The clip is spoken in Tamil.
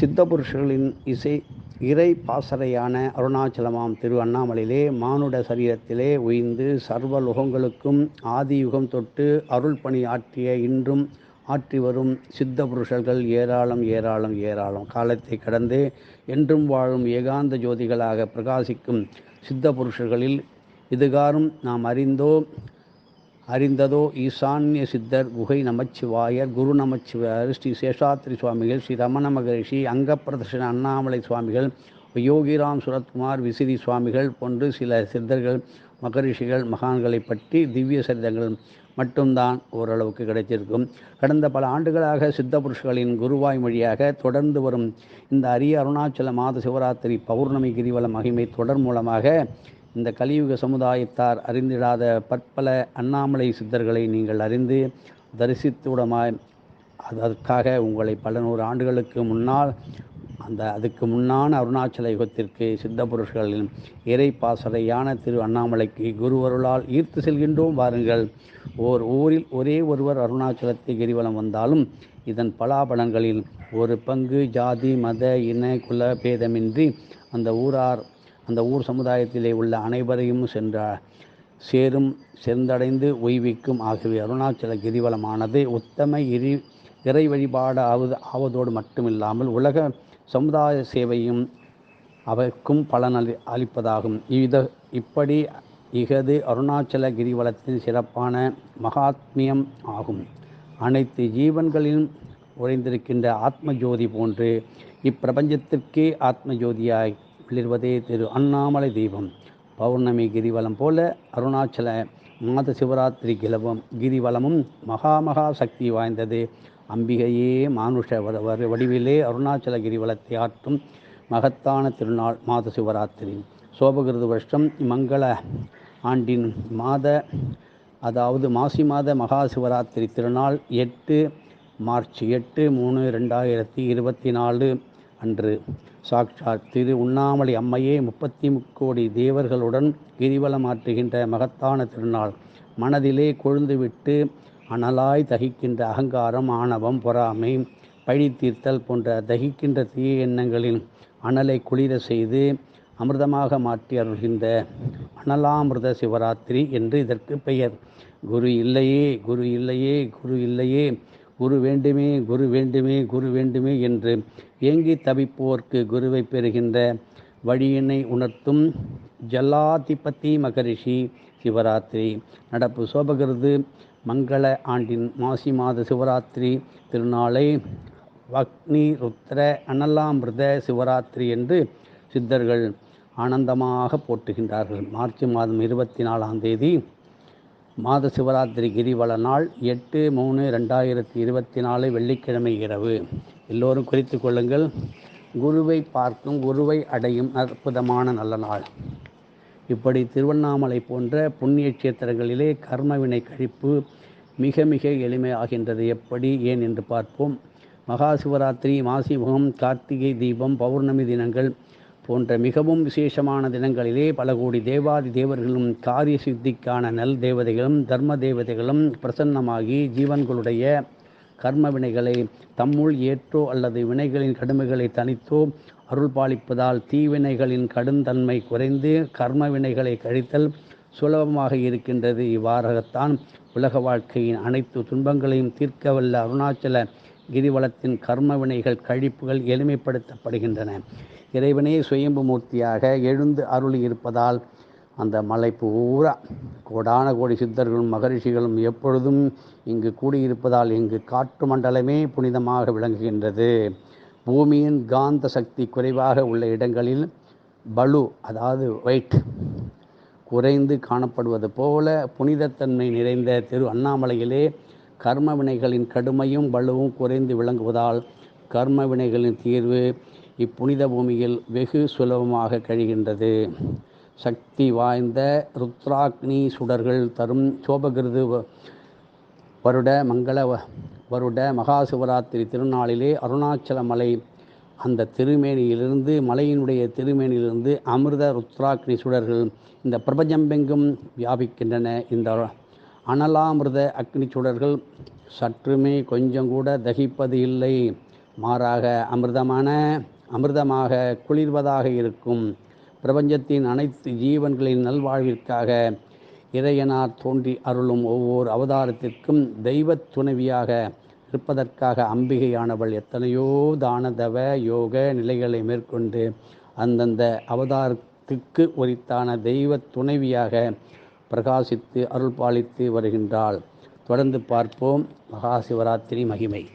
சித்தபுருஷர்களின் இசை இறை பாசறையான அருணாச்சலமாம் திரு அண்ணாமலையிலே மானுட சரீரத்திலே உய்ந்து சர்வ லுகங்களுக்கும் ஆதி யுகம் தொட்டு அருள் பணி ஆற்றிய இன்றும் ஆற்றி வரும் சித்த புருஷர்கள் ஏராளம் ஏராளம் ஏராளம். காலத்தை கடந்து என்றும் வாழும் ஏகாந்த ஜோதிகளாக பிரகாசிக்கும் சித்த புருஷர்களில் இதுகாரும் நாம் அறிந்தோ அறிந்ததோ ஈசான்ய சித்தர் குகை நமச்சிவாயர் குரு நமச்சிவாயர் ஸ்ரீ சேஷாத்ரி சுவாமிகள் ஸ்ரீ ரமண மகரிஷி அங்கப்பிரதர்ஷன அண்ணாமலை சுவாமிகள் யோகிராம் சுரத்குமார் விசிறி சுவாமிகள் போன்று சில சித்தர்கள் மகரிஷிகள் மகான்களை பற்றி திவ்ய சரிதங்கள் மட்டும்தான் ஓரளவுக்கு கிடைத்திருக்கும். கடந்த பல ஆண்டுகளாக சித்த புருஷர்களின் குருவாய் மொழியாக தொடர்ந்து வரும் இந்த அரிய அருணாச்சல மாத சிவராத்திரி பௌர்ணமி கிரிவல மகிமை தொடர் மூலமாக இந்த கலியுக சமுதாயத்தார் அறிந்திடாத பற்பல அண்ணாமலை சித்தர்களை நீங்கள் அறிந்து தரிசித்துடமாய் அதற்காக உங்களை பல நூறு ஆண்டுகளுக்கு முன்னால் அந்த அதுக்கு முன்னான அருணாச்சல யுகத்திற்கு சித்த புருஷர்களின் இறை பாசறையான திரு அண்ணாமலைக்கு குருவருளால் ஈர்த்து செல்கின்றோம் வாருங்கள். ஓர் ஊரில் ஒரே ஒருவர் அருணாச்சலத்தை கிரிவலம் வந்தாலும் இதன் பலாபலங்களில் ஒரு பங்கு ஜாதி மத இன குல பேதமின்றி அந்த ஊரார் அந்த ஊர் சமுதாயத்திலே உள்ள அனைவரையும் சென்ற சேரும் சென்றடைந்து ஓய்விக்கும் ஆகிய அருணாச்சல கிரிவலமானது உத்தம இரி இறை வழிபாடு ஆவது ஆவதோடு மட்டுமில்லாமல் உலக சமுதாய சேவையும் அவருக்கும் பலன் அளி அளிப்பதாகும். இத இப்படி இகது அருணாச்சல கிரிவலத்தின் சிறப்பான மகாத்மியம் ஆகும். அனைத்து ஜீவன்களிலும் உறைந்திருக்கின்ற ஆத்ம ஜோதி போன்று இப்பிரபஞ்சத்திற்கே ஆத்ம ஜோதியாய் மிளிர்வதே திரு அண்ணாமலை தீபம். பௌர்ணமி கிரிவலம் போல அருணாச்சல மாத சிவராத்திரி கிலவம் கிரிவலமும் மகா மகா சக்தி வாய்ந்தது. அம்பிகையே மானுஷ வடிவிலே அருணாச்சல கிரிவலத்தை ஆற்றும் மகத்தான திருநாள் மாத சிவராத்திரி சோபகிருது வருஷம் மங்கள ஆண்டின் மாத அதாவது மாசி மாத மகா சிவராத்திரி திருநாள் எட்டு மார்ச் எட்டு மூணு ரெண்டாயிரத்தி இருபத்தி நாலு. அன்று. சாக்ஷாத் திரு உண்ணாமலை அம்மையே முப்பத்தி முக்கோடி தேவர்களுடன் கிரிவலம் ஆற்றுகின்ற மகத்தான திருநாள். மனதிலே கொழுந்துவிட்டு அனலாய் தகிக்கின்ற அகங்காரம் ஆணவம் பொறாமை பழி தீர்த்தல் போன்ற தகிக்கின்ற தீய எண்ணங்களின் அனலை குளிர செய்து அமிர்தமாக மாற்றி அருள்கின்ற அனலாமிர்த சிவராத்திரி என்று இதற்கு பெயர். குரு இல்லையே குரு இல்லையே குரு இல்லையே குரு வேண்டுமே குரு வேண்டுமே குரு வேண்டுமே என்று ஏங்கி தவிப்போர்க்கு குருவை பெறுகின்ற வழியினை உணர்த்தும் ஜல்லாதிபதி மகரிஷி சிவராத்திரி. நடப்பு சோபகிருது மங்கள ஆண்டின் மாசி மாத சிவராத்திரி. திருநாளை வக்னி ருத்ர அனலாமிருத சிவராத்திரி என்று சித்தர்கள் ஆனந்தமாக போற்றுகின்றார்கள். மார்ச் மாதம் இருபத்தி நாலாம் தேதி மாத சிவராத்திரி கிரிவல நாள் எட்டு மூணு ரெண்டாயிரத்தி இருபத்தி நாலு வெள்ளிக்கிழமை இரவு. எல்லோரும் குறித்து கொள்ளுங்கள். குருவை பார்க்கும் குருவை அடையும் அற்புதமான நல்ல நாள். இப்படி திருவண்ணாமலை போன்ற புண்ணிய கஷேத்திரங்களிலே கர்மவினை கழிப்பு மிக மிக எளிமையாகின்றது. எப்படி ஏன் என்று பார்ப்போம். மகா சிவராத்திரி மாசி முகம் கார்த்திகை தீபம் பௌர்ணமி தினங்கள் போன்ற மிகவும் விசேஷமான தினங்களிலே பல கோடி தேவாதி தேவர்களும் காரிய சித்திக்கான நல் தேவதைகளும் தர்ம தேவதைகளும் பிரசன்னமாகி ஜீவன்களுடைய கர்ம வினைகளை தம்முள் ஏற்றோ அல்லது வினைகளின் கடுமைகளை தனித்தோ அருள் பாலிப்பதால் தீவினைகளின் கடுந்தன்மை குறைந்து கர்ம வினைகளை கழித்தல் சுலபமாக இருக்கின்றது. இவ்வாறாகத்தான் உலக வாழ்க்கையின் அனைத்து துன்பங்களையும் தீர்க்கவல்ல அருணாச்சல கிரிவலத்தின் கர்ம வினைகள் கழிப்புகள் எளிமைப்படுத்தப்படுகின்றன. இறைவனே சுயம்பு மூர்த்தியாக எழுந்து அருளி இருப்பதால் அந்த மலை பூரா கோடான கோடி சித்தர்களும் மகரிஷிகளும் எப்பொழுதும் இங்கு கூடியிருப்பதால் இங்கு காற்று மண்டலமே புனிதமாக விளங்குகின்றது. பூமியின் காந்த சக்தி குறைவாக உள்ள இடங்களில் பலு அதாவது வெயிட் குறைந்து காணப்படுவது போல புனிதத்தன்மை நிறைந்த திரு அண்ணாமலையிலே கர்ம வினைகளின் கடுமையும் பலுவும் குறைந்து விளங்குவதால் கர்ம வினைகளின் தீர்வு இப்புனித பூமியில் வெகு சுலபமாக கழிகின்றது. சக்தி வாய்ந்த ருத்ராக்னி சுடர்கள் தரும் சோபகிருது வருட மங்கள வருட மகா சிவராத்திரி திருநாளிலே அருணாச்சல மலை அந்த திருமேனியிலிருந்து மலையினுடைய திருமேனியிலிருந்து அமிர்த ருத்ராக்னி சுடர்கள் இந்த பிரபஞ்சம்பெங்கும் வியாபிக்கின்றன இந்த அனலாமிர்த அக்னி சுடர்கள் சற்றுமே கொஞ்சம் கூட தகிப்பது இல்லை. மாறாக அமிர்தமான அமிர்தமாக குளிர்வதாக இருக்கும். பிரபஞ்சத்தின் அனைத்து ஜீவன்களின் நல்வாழ்விற்காக இறையனார் தோன்றி அருளும் ஒவ்வொரு அவதாரத்திற்கும் தெய்வத் துணைவியாக இருப்பதற்காக அம்பிகையானவள் எத்தனையோ தானதவ யோக நிலைகளை மேற்கொண்டு அந்தந்த அவதாரத்திற்கு உரித்தான தெய்வ துணைவியாக பிரகாசித்து அருள் பாலித்து வருகின்றாள். தொடர்ந்து பார்ப்போம். மகா சிவராத்திரி மகிமை.